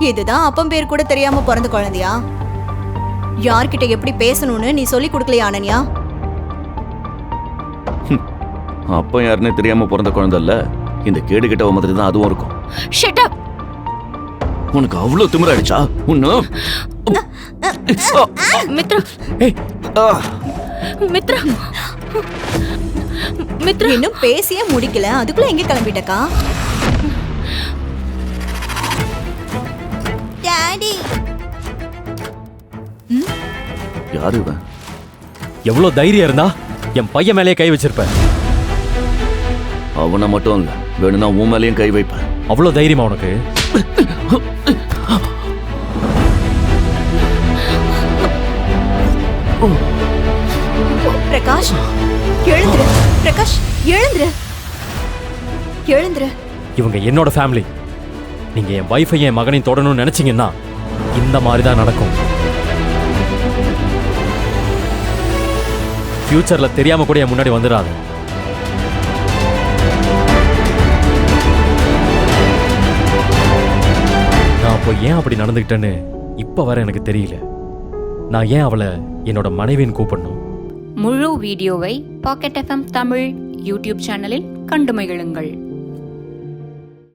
இதுதான் அப்பம் பேர் கூட தெரியாம பிறந்த குழந்தையா? யார்கிட்ட எப்படி பேசணும்னு நீ சொல்லி கொடுக்கலையா அனன்யா? அப்பா யாருன்னே தெரியாம பிறந்த குழந்தை இல்ல. இந்த கேடு கிட்ட மாதிரி தான் அதுவும் இருக்கும். ஷட் அப் உனக்கு அவ்வளவு திமிராயிடுச்சா உன்னு மித்ரா! ஏய், ஆ. மித்ரா! மித்ரா! இன்னும் பேசியே முடிக்கல. அதுக்குள்ள எங்க கிளம்பிட்டக்கா? டாடி யாரு இவன்? எவ்வளவு தைரியம் இருந்தா என் பையன் மேலேயே கை வச்சிருப்ப அவனை மட்டும் இல்ல வேணும்னா உன் மேலேயும் கை வைப்பேன். அவ்வளவு தைரியமா உனக்கு? பிரகாஷ் எழுந்துரு. பிரகாஷ் எழுந்துரு. எழுந்துரு. இவங்க என்னோட ஃபேமிலி நீங்க என் வைஃபையும் என் மகனையும் தொடணும்னு நினைச்சீங்கன்னா இந்த மாதிரி தான் நடக்கும். ஃப்யூச்சரில் தெரியாம கூட என் முன்னாடி வந்துடாது. நான் அப்போ ஏன் அப்படி நடந்துக்கிட்டேன்னு இப்போ வர எனக்கு தெரியல. நான் ஏன் அவளை என்னோட மனைவின்னு கூப்பிடணும்? முழு வீடியோவை பாக்கெட் எஃப்எம் தமிழ் யூடியூப் சேனலில் கண்டு மகிழுங்கள்.